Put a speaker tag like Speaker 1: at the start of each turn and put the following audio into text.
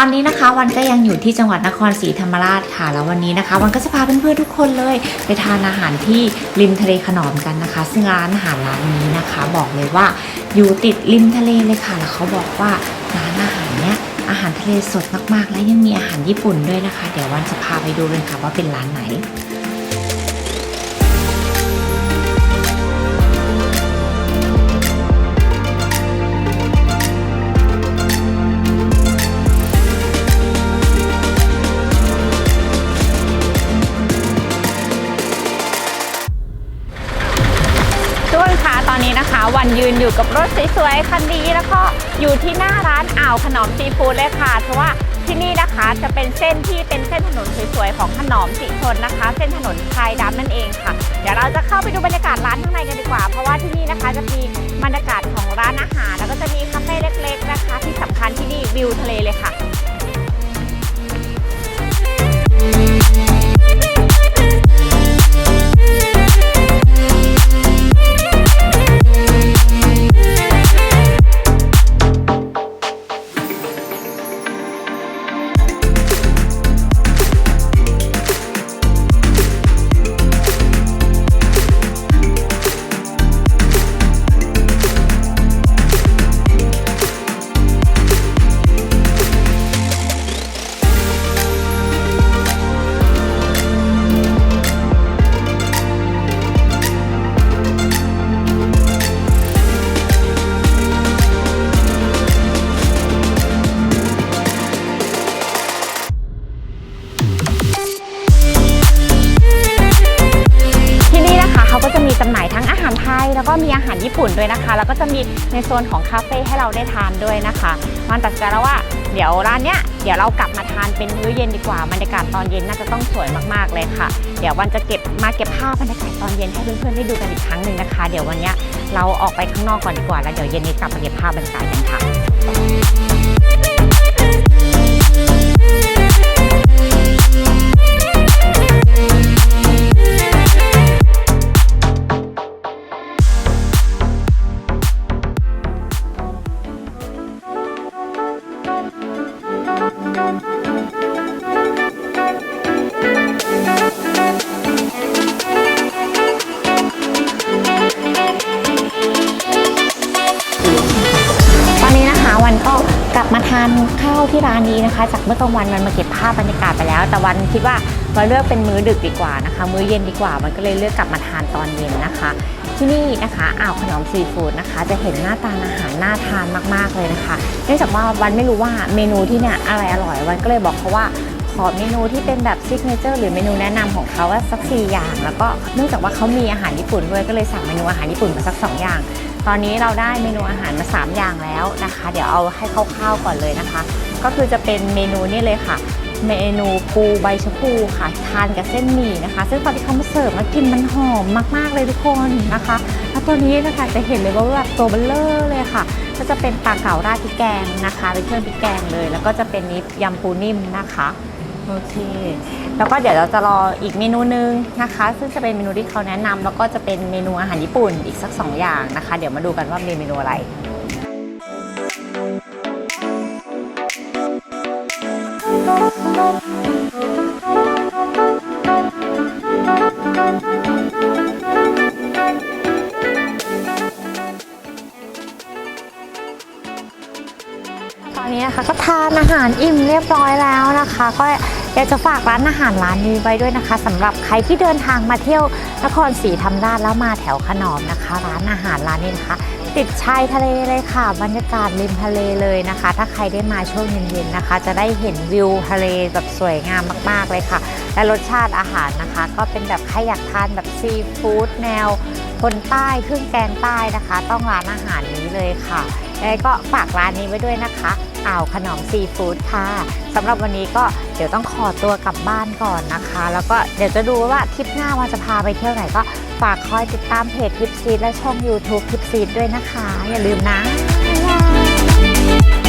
Speaker 1: ตอนนี้นะคะวันก็ยังอยู่ที่จังหวัดนครศรีธรรมราชค่ะ แล้ววันนี้นะคะ วันก็จะพาเพื่อนๆทุกคนเลย ไปทานอาหารที่ริมทะเลขนอมกันนะคะ ซึ่งร้านอาหารร้านนี้นะคะ บอกเลยว่าอยู่ติดริมทะเลเลยค่ะ แล้วเขาบอกว่าร้านอาหารเนี้ยอาหารทะเลสดมากๆ และยังมีอาหารญี่ปุ่นด้วยนะคะ เดี๋ยววันจะพาไปดูเลยค่ะว่าเป็นร้านไหน
Speaker 2: วันยืนอยู่กับรถสวยๆคันนี้แล้วก็อยู่ที่หน้าร้านอ่าวขนอมซีฟู้ดเลยค่ะเพราะว่าที่นี่นะคะจะเป็นเส้นที่เป็นเส้นถนนสวยๆของขนอมสีชนนะคะ เส้นถนนชายดำนั่นเองค่ะ เดี๋ยวเราจะเข้าไปดูบรรยากาศร้านข้างในกันดีกว่า เพราะว่าที่นี่นะคะจะมีบรรยากาศของร้านอาหาร แล้วก็จะมีคาเฟ่เล็ก ๆ นะคะ ที่สำคัญที่นี่วิวทะเลเลยค่ะ ก็มีอาหารญี่ปุ่นด้วยนะคะ แล้วก็จะมีในโซนของคาเฟ่ให้เราได้ทานด้วยนะคะมันตัดใจแล้วว่าเดี๋ยวร้านเนี้ยเดี๋ยวเรากลับมาทานเป็นมื้อเย็นดีกว่าบรรยากาศตอนเย็นน่าจะต้องสวยมากๆเลยค่ะ เดี๋ยววันจะเก็บมาเก็บภาพบรรยากาศตอนเย็นให้เพื่อนๆได้ดูกันอีกครั้งหนึ่งนะคะ เดี๋ยววันเนี้ยเราออกไปข้างนอกก่อนดีกว่าแล้วเดี๋ยวเย็นนี้กลับมาเก็บภาพบรรยากาศกันค่ะาทานข้าวที่ร้านนี้นะคะ จากเมื่อกลางวันมันมาเก็บภาพบรรยากาศไปแล้ว แต่วันคิดว่าเราเลือกเป็นมื้อดึกดีกว่านะคะ มื้อเย็นดีกว่า มันก็เลยเลือกกลับมาทานตอนเย็นนะคะ ที่นี่นะคะอ่าวขนมซีฟู้ดนะคะ จะเห็นหน้าตาอาหารน่าทานมากๆเลยนะคะ เนื่องจากว่าวันไม่รู้ว่าเมนูที่เนี่ยอะไรอร่อยวันก็เลยบอกเขาว่าขอเมนูที่เป็นแบบซิกเนเจอร์หรือเมนูแนะนำของเขาว่าสักสี่อย่าง แล้วก็เนื่องจากว่าเขามีอาหารญี่ปุ่นด้วยก็เลยสั่งเมนูอาหารญี่ปุ่นมาสักสองอย่าง ตอนนี้เราได้เมนูอาหารมา 3 อย่างแล้วนะคะ เดี๋ยวเอาให้คร่าวๆก่อนเลยนะคะ ก็คือจะเป็นเมนูนี่เลยค่ะ เมนูปูใบชะพูค่ะทานกับเส้นหมี่นะคะ ซึ่งตอนที่เขามาเสิร์ฟมากลินมันหอมมากๆเลยทุกคนนะคะ แล้วตัวนี้นะคะจะเห็นเลยว่าแบบตัวเบลเลอร์เลยค่ะ ก็จะเป็นปลาเก๋าราดพริกแกงนะคะเป็นเครื่องพริกแกงเลย แล้วก็จะเป็นนิดยำปูนิ่มนะคะ โอเค แล้วก็เดี๋ยวเราจะรออีกเมนูนึงนะคะ ซึ่งจะเป็นเมนูที่เขาแนะนำแล้วก็จะเป็นเมนูอาหารญี่ปุ่นอีกสักสองอย่างนะคะ เดี๋ยวมาดูกันว่ามีเมนูอะไร ตอนนี้นะคะก็ทานอาหารอิ่มเรียบร้อยแล้วนะคะ ก็ อยากจะฝากร้านอาหารร้านนี้ไว้ด้วยนะคะสำหรับใครที่เดินทางมาเที่ยวนครศรีธรรมราชแล้วมาแถวขนอมนะคะ ร้านอาหารร้านนี้นะคะ ติดชายทะเลเลยค่ะ บรรยากาศริมทะเลเลยนะคะ ถ้าใครได้มาช่วงเย็นๆนะคะ จะได้เห็นวิวทะเลแบบสวยงามมากๆเลยค่ะ และรสชาติอาหารนะคะ ก็เป็นแบบใครอยากทานแบบซีฟู้ดแนวคนใต้เครื่องแกงใต้นะคะ ต้องร้านอาหารนี้เลยค่ะยังไงก็ฝากร้านนี้ไว้ด้วยนะคะอ่าวขนมซีฟู้ดค่ะสำหรับวันนี้ก็เดี๋ยวต้องขอตัวกลับบ้านก่อนนะคะ แล้วก็เดี๋ยวจะดูว่าทริปหน้าว่าจะพาไปเที่ยวไหนก็ฝากคอยติดตามเพจทิปซีดและช่อง YouTube ทิปซีดด้วยนะคะ อย่าลืมนะบ๊ายบาย